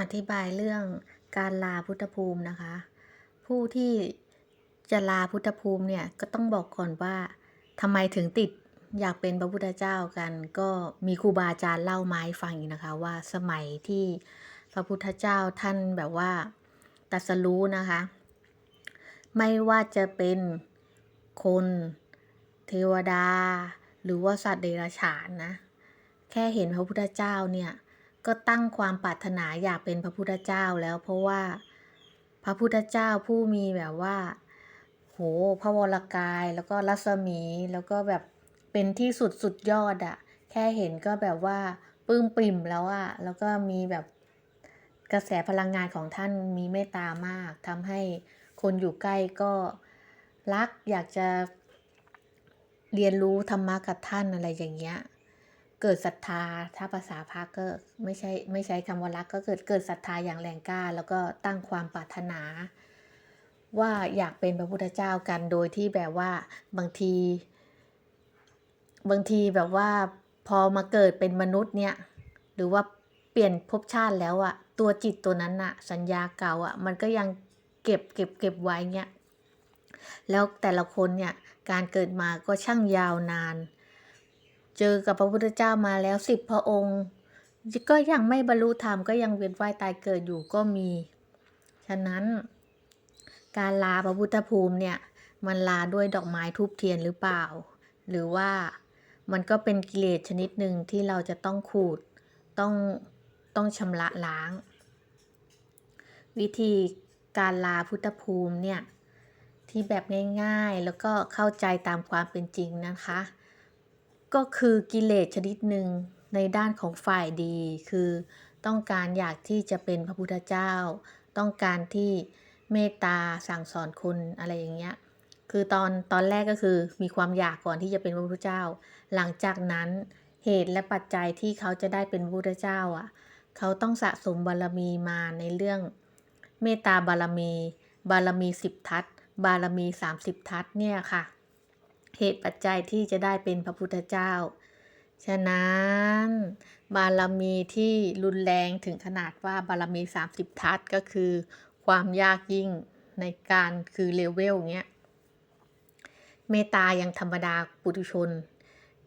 อธิบายเรื่องการลาพุทธภูมินะคะ ผู้ที่จะลาพุทธภูมิเนี่ยก็ต้องบอกก่อนว่าทำไมถึงติดอยากเป็นพระพุทธเจ้ากันก็มีครูบาอาจารย์เล่าไม้ฟังอีกนะคะ ว่าสมัยที่พระพุทธเจ้าท่านแบบว่าตัสรู้นะคะ ไม่ว่าจะเป็นคนเทวดา หรือว่าสัตว์เดรัจฉานนะ แค่เห็นพระพุทธเจ้าเนี่ย ก็ตั้งความปรารถนาอยากเป็นพระพุทธเจ้าแล้ว เพราะว่า พระพุทธเจ้าผู้มีแบบว่า โหพระวรกายแล้วก็รัศมีแล้วก็แบบเป็นที่สุดสุดยอดอะแค่เห็นก็แบบว่าปลื้มปิ่มแล้วอะแล้วก็มีแบบกระแสพลังงานของท่านมีเมตตามากทำให้คนอยู่ใกล้ก็รักอยากจะเรียนรู้ธรรมะกับท่านอะไรอย่างเงี้ย เกิดศรัทธาถ้าภาษาพระก็ไม่ใช่ไม่ใช้คำว่ารักก็เกิดเกิดศรัทธาอย่างแรงกล้า แล้วก็ตั้งความปรารถนา ว่าอยากเป็นพระพุทธเจ้ากันโดยที่แบบว่าบางที บางทีแบบว่าพอมาเกิดเป็นมนุษย์เนี่ยหรือว่าเปลี่ยนภพชาติแล้วอะตัวจิตตัวนั้นอะสัญญาเก่าอะมันก็ยังเก็บเก็บเก็บไว้เนี่ยแล้วแต่ละคนเนี่ยการเกิดมาก็ช่างยาวนาน เจอกับพระพุทธเจ้ามาแล้วสิบพระองค์ ก็ยังไม่บรรลุธรรมก็ยังเวียนว่ายตายเกิดอยู่ก็มี ฉะนั้น การลาพระพุทธภูมิเนี่ย มันลาด้วยดอกไม้ทูบเทียนหรือเปล่า หรือว่ามันก็เป็นกิเลสชนิดหนึ่งที่เราจะต้องขูดต้องต้องชำระล้าง วิธีการลาพุทธภูมิเนี่ย ที่แบบง่ายๆ แล้วก็เข้าใจตามความเป็นจริงนะคะ ก็คือกิเลสชนิดหนึ่งในด้านของฝ่ายดี คือต้องการอยากที่จะเป็นพระพุทธเจ้า ต้องการที่เมตตาสั่งสอนคนอะไรอย่างเงี้ยคือตอนตอนแรกก็คือมีความอยากก่อนที่จะเป็นพระพุทธเจ้า หลังจากนั้นเหตุและปัจจัยที่เขาจะได้เป็นพระพุทธเจ้าอะ เขาต้องสะสมบารมีมาในเรื่องเมตตาบารมี บารมีสิบทัศบารมีสามสิบทัศเนี่ยค่ะ เหตุปัจจัยที่จะได้เป็นพระพุทธเจ้า ฉะนั้นบารมีที่รุนแรงถึงขนาดว่าบารมี 30 ทัศก็คือ ความยากยิ่งในการคือเลเวลเงี้ยเมตตายังธรรมดาปุถุชน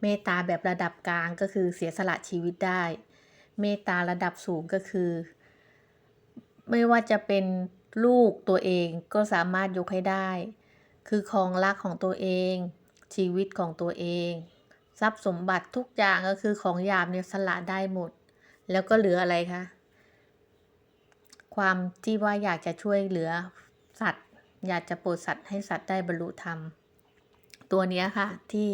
เมตตาแบบระดับกลางก็คือเสียสละชีวิตได้ เมตตาระดับสูงก็คือ ไม่ว่าจะเป็นลูกตัวเองก็สามารถยกให้ได้ คือของรักของตัวเอง ชีวิตของตัวเอง ทรัพย์สมบัติทุกอย่างก็คือของหยาบเนี่ยสละได้หมด แล้วก็เหลืออะไรคะ ความที่ว่าอยากจะช่วยเหลือสัตว์ อยากจะโปรดสัตว์ให้สัตว์ได้บรรลุธรรม ตัวเนี้ยค่ะที่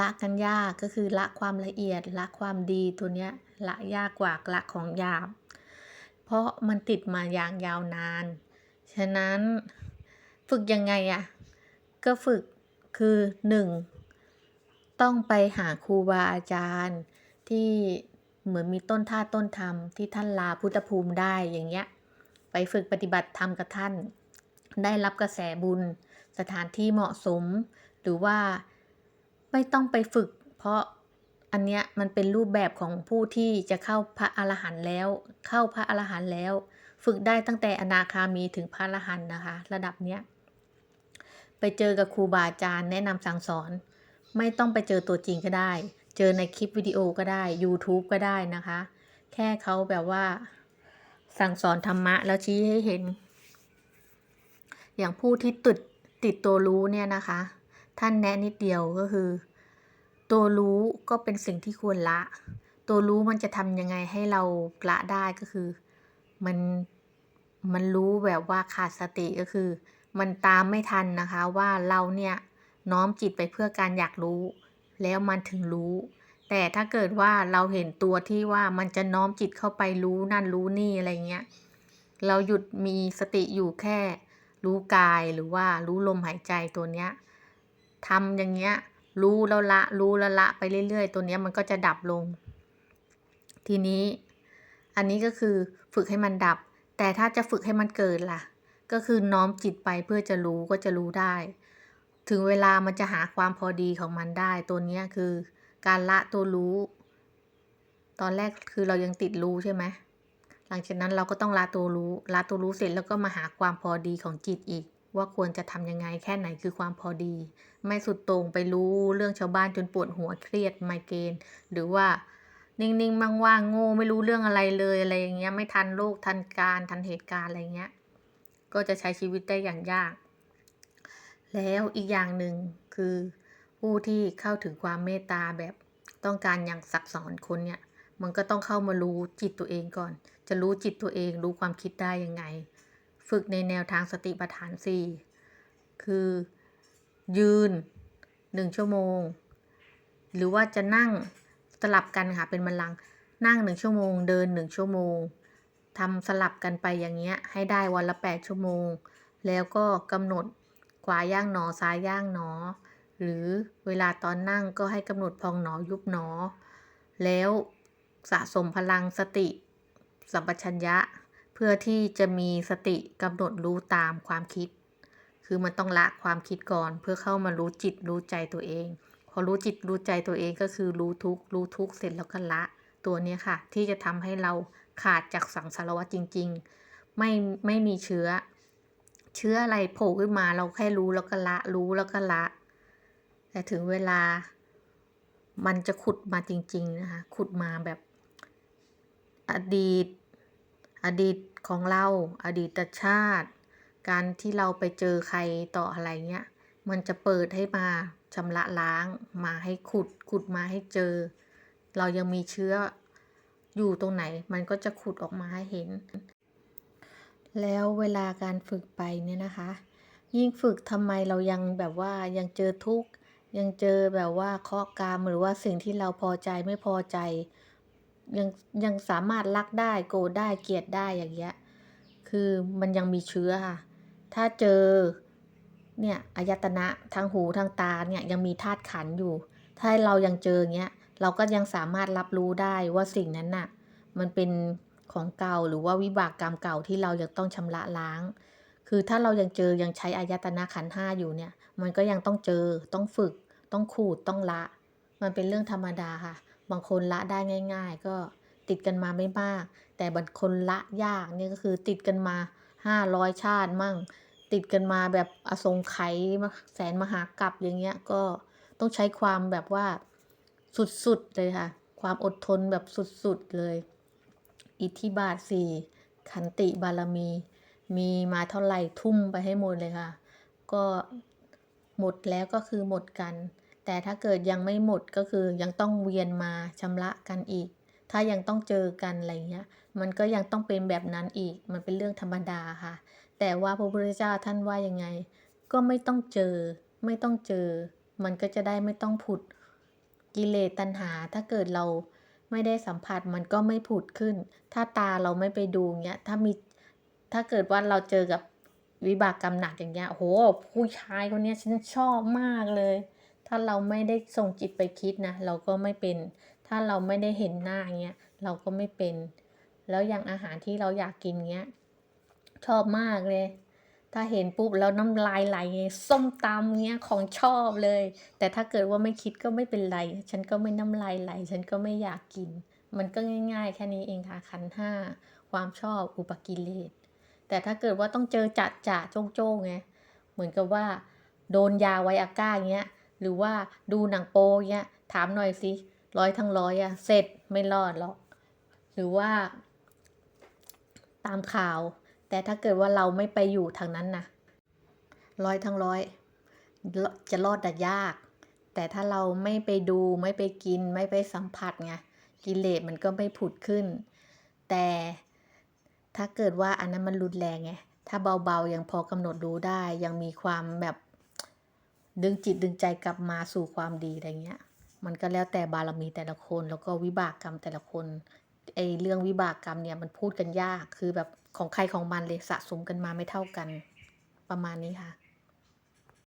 ละกันยากก็คือละความละเอียดละความดีตัวเนี้ยละยากกว่าละของหยาบ เพราะมันติดมาอย่างยาวนาน ฉะนั้นฝึกยังไงอะก็ฝึก คือหนึ่งต้องไปหาครูบาอาจารย์ ที่เหมือนมีต้นท่าต้นธรรมที่ท่านลาพุทธภูมิได้อย่างเงี้ยไปฝึกปฏิบัติธรรมกับท่าน ได้รับกระแสบุญ สถานที่เหมาะสม หรือว่าไม่ต้องไปฝึก เพราะอันเนี้ยมันเป็นรูปแบบของผู้ที่จะเข้าพระอรหันต์แล้ว เข้าพระอรหันต์แล้ว ฝึกได้ตั้งแต่อนาคามีถึงพระอรหันต์นะคะ ระดับเนี้ย ไปเจอกับครูบาอาจารย์แนะนำสั่งสอน ไม่ต้องไปเจอตัวจริงก็ได้ เจอในคลิปวิดีโอก็ได้ YouTube ก็ได้นะคะ แค่เขาแบบว่า สั่งสอนธรรมะแล้วชี้ให้เห็น อย่างผู้ที่ติดติดตัวรู้เนี่ยนะคะ ท่านแนะนิดเดียวก็คือ ตัวรู้ก็เป็นสิ่งที่ควรละ ตัวรู้มันจะทำยังไงให้เราละได้ก็คือ มันมันรู้แบบว่าขาดสติก็คือ มันตามไม่ทันนะคะว่าเราเนี่ยน้อมจิตไปเพื่อการอยากรู้ แล้วมันถึงรู้ แต่ถ้าเกิดว่าเราเห็นตัวที่ว่ามันจะน้อมจิตเข้าไปรู้นั่นรู้นี่อะไรเงี้ยเราหยุดมีสติอยู่แค่ รู้กายหรือว่ารู้ลมหายใจตัวเนี้ยทำอย่างเงี้ยรู้แล้วละรู้แล้วละไปเรื่อยๆ ตัวเนี้ยมันก็จะดับลง ทีนี้อันนี้ก็คือฝึกให้มันดับ แต่ถ้าจะฝึกให้มันเกิดล่ะ ก็คือน้อมจิตไปเพื่อจะรู้ก็จะรู้ได้ ถึงเวลามันจะหาความพอดีของมันได้ ตัวนี้คือการละตัวรู้ ตอนแรกคือเรายังติดรู้ใช่ไหมหลังจากนั้นเราก็ต้องละตัวรู้ละตัวรู้เสร็จแล้วก็มาหาความพอดีของจิตอีก ว่าควรจะทำยังไงแค่ไหนคือความพอดี ไม่สุดต่งไปรู้เรื่องชาวบ้านจนปวดหัวเครียดไมเกรนหรือว่านิ่งๆว่างๆโง่ไม่รู้เรื่องอะไรเลยอะไรอย่างเงี้ยไม่ทันโลกทันการทันเหตุการณ์อะไรเงี้ย ก็จะใช้ชีวิตได้อย่างยาก แล้วอีกอย่างหนึ่งคือผู้ที่เข้าถึงความเมตตาแบบต้องการอย่างสักสอนคนเนี่ย มันก็ต้องเข้ามารู้จิตตัวเองก่อน จะรู้จิตตัวเองรู้ความคิดได้ยังไง ฝึกในแนวทางสติปัฏฐานสี่คือยืนหนึ่งชั่วโมง หรือว่าจะนั่งสลับกันค่ะเป็นบัลลังก์นั่งหนึ่งชั่วโมง เดินหนึ่งชั่วโมง ทำสลับกันไปอย่างเงี้ยให้ได้วันละแปดชั่วโมง แล้วก็กำหนดขวาย่างหนอซ้ายย่างหนอ หรือเวลาตอนนั่งก็ให้กำหนดพองหนอยุบหนอ แล้วสะสมพลังสติ สัมปชัญญะ เพื่อที่จะมีสติกำหนดรู้ตามความคิด คือมันต้องละความคิดก่อน เพื่อเข้ามารู้จิตรู้ใจตัวเอง พอรู้จิตรู้ใจตัวเองก็คือรู้ทุกข์รู้ทุกข์เสร็จแล้วก็ละตัวนี้ค่ะ ที่จะทำให้เรา ขาดจากสังสารวัฏจริง ๆ ไม่ไม่มีเชื้อ เชื้ออะไรโผล่ขึ้นมาเราแค่รู้แล้วก็ละรู้แล้วก็ละ แต่ถึงเวลามันจะขุดมาจริง ๆ นะคะ ขุดมาแบบอดีต อดีตของเรา อดีตชาติ การที่เราไปเจอใครต่ออะไรเงี้ย มันจะเปิดให้มาชำระล้าง มาให้ขุด ขุดมาให้เจอ เรายังมีเชื้อ อยู่ตรงไหนมันก็จะขุดออกมาให้เห็น แล้วเวลาการฝึกไปเนี่ยนะคะ ยิ่งฝึกทำไมเรายังแบบว่ายังเจอทุกข์ยังเจอแบบว่าเคาะกรรมหรือว่าสิ่งที่เราพอใจไม่พอใจ ยังยังสามารถรักได้โกรธได้เกลียดได้อย่างเงี้ยคือมันยังมีเชื้อค่ะ ถ้าเจอเนี่ยอายตนะทางหูทางตาเนี่ยยังมีธาตุขันอยู่ ถ้าเรายังเจอเงี้ย เราก็ยังสามารถรับรู้ได้ว่าสิ่งนั้นน่ะ มันเป็นของเก่าหรือว่าวิบากกรรมเก่าที่เรายังต้องชำระล้าง คือถ้าเรายังเจอยังใช้อายตนะขันห้าอยู่เนี่ย มันก็ยังต้องเจอ ต้องฝึก ต้องขูด ต้องละ มันเป็นเรื่องธรรมดาค่ะ บางคนละได้ง่าย ๆ ก็ติดกันมาไม่มาก แต่บางคนละยากเนี่ยก็คือติดกันมาห้าร้อยชาติมั่ง ติดกันมาแบบอสงไขยแสนมหากรัปอย่างเงี้ย ก็ต้องใช้ความแบบว่า สุดๆเลยค่ะ ความอดทนแบบสุดๆเลย อิทธิบาทสี่ขันติบารมี มีมาเท่าไหร่ทุ่มไปให้หมดเลยค่ะ ก็หมดแล้วก็คือหมดกัน แต่ถ้าเกิดยังไม่หมดก็คือยังต้องเวียนมาชำระกันอีก ถ้ายังต้องเจอกันอะไรเงี้ย มันก็ยังต้องเป็นแบบนั้นอีก มันเป็นเรื่องธรรมดาค่ะ แต่ว่าพระพุทธเจ้าท่านว่ายังไง ก็ไม่ต้องเจอ ไม่ต้องเจอ มันก็จะได้ไม่ต้องผุด กิเลสตัณหา ถ้าเกิดเราไม่ได้สัมผัสมันก็ไม่ผุดขึ้น ถ้าตาเราไม่ไปดูเงี้ย ถ้ามี ถ้าเกิดว่าเราเจอกับวิบากกรรมหนักอย่างเงี้ยโห ผู้ชายคนเนี้ยฉันชอบมากเลย ถ้าเราไม่ได้ส่งจิตไปคิดนะ เราก็ไม่เป็น ถ้าเราไม่ได้เห็นหน้าเงี้ย เราก็ไม่เป็น แล้วอย่างอาหารที่เราอยากกินเงี้ย ชอบมากเลย ถ้าเห็นปุ๊บแล้วน้ำลายไหลส้มตำเงี้ยของชอบเลย แต่ถ้าเกิดว่าไม่คิดก็ไม่เป็นไร ฉันก็ไม่น้ำลายไหล ฉันก็ไม่อยากกิน มันก็ง่าย ๆ แค่นี้เองค่ะขันห้าความชอบอุปกิเลสแต่ถ้าเกิดว่าต้องเจอจัดจ่าโจ้งโจ้งไงเหมือนกับว่าโดนยาไวอาก้าเงี้ยหรือว่าดูหนังโปเงี้ยถามหน่อยสิร้อยทั้งร้อยอะเสร็จไม่รอดหรอกหรือว่าตามข่าว แต่ถ้าเกิดว่าเราไม่ไปอยู่ทางนั้นนะร้อยทั้งร้อย จะรอดแต่ยาก แต่ถ้าเราไม่ไปดูไม่ไปกินไม่ไปสัมผัสไงกิเลสมันก็ไม่ผุดขึ้น แต่ถ้าเกิดว่าอันนั้นมันรุนแรงไงถ้าเบาๆยังพอกำหนดรู้ได้ยังมีความแบบดึงจิตดึงใจกลับมาสู่ความดีอะไรเงี้ย มันก็แล้วแต่บารมีแต่ละคนแล้วก็วิบากกรรมแต่ละคน ไอเรื่องวิบากกรรมเนี่ยมันพูดกันยากคือแบบของใครของมันเลยสะสมกันมาไม่เท่ากันประมาณนี้ค่ะ